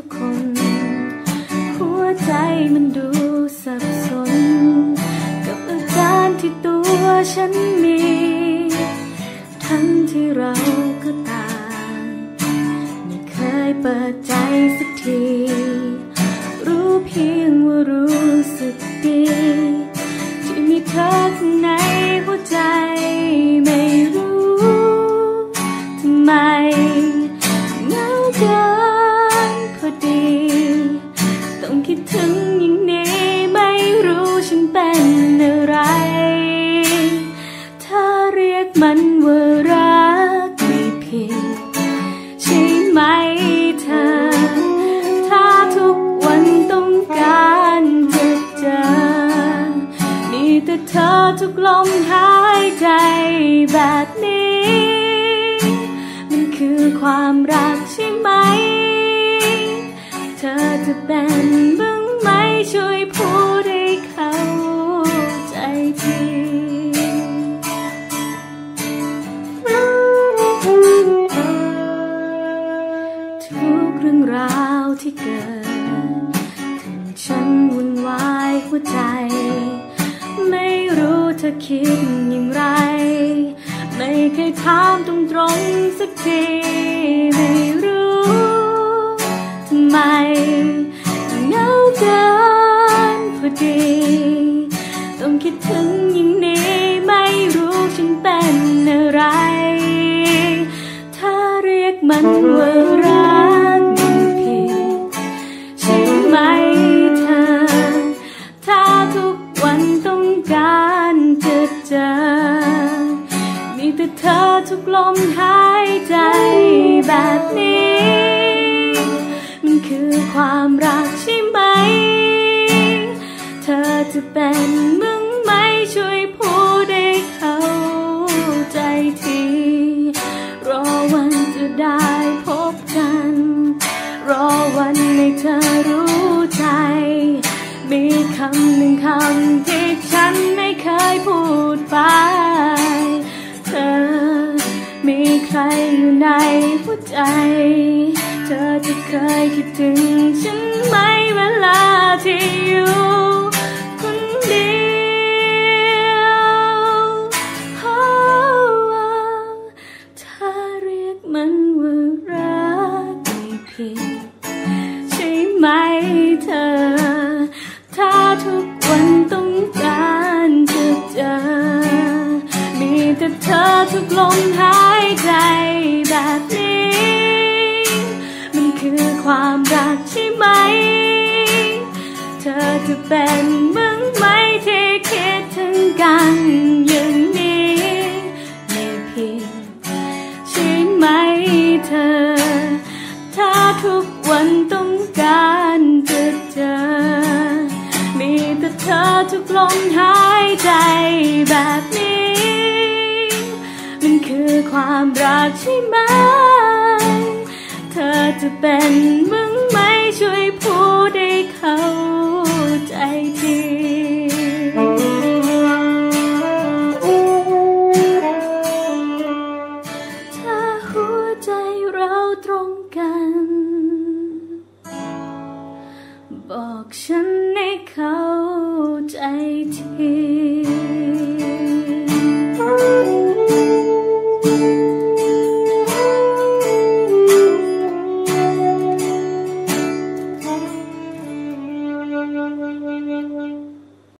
ุกคน หัวใจมันดูสับสน กับอาการที่ตัวฉันมี ทั้งที่เราก็ต่าง ไม่เคยเปิดใจสักที รู้เพียงว่ารู้สึกดี ที่มีเธอ แต่เธอทุกลมหายใจแบบนี้ มันคือความรัก เธอคิดอย่างไร ไม่เคยถามตรงตรงสักทีไม่รู้ทำไมเหงาเกินพอดี ต้องคิดถึงอย่างนี้ไม่รู้ฉันเป็นอะไร ถ้าเรียกมันว่า จะเป็นมึงไหมช่วยพูดให้เข้าใจที รอวันจะได้พบกัน รอวันให้เธอรู้ใจ มีคำหนึ่งคำที่ฉันไม่เคยพูดไป เธอมีใครอยู่ในหัวใจ เธอจะเคยคิดถึงฉันไหมเวลา ผิด ใช่ไหมเธอ ถ้าทุกวันต้องการจะเจอ มีแต่เธอทุกลมหายใจแบบนี้ มันคือความรักใช่ไหม เธอจะเป็น วันต้องการจะเจอ มีแต่เธอทุกลมหายใจแบบนี้ มันคือความรักใช่ไหม เธอจะเป็นมึงไหมช่ เข้าใจที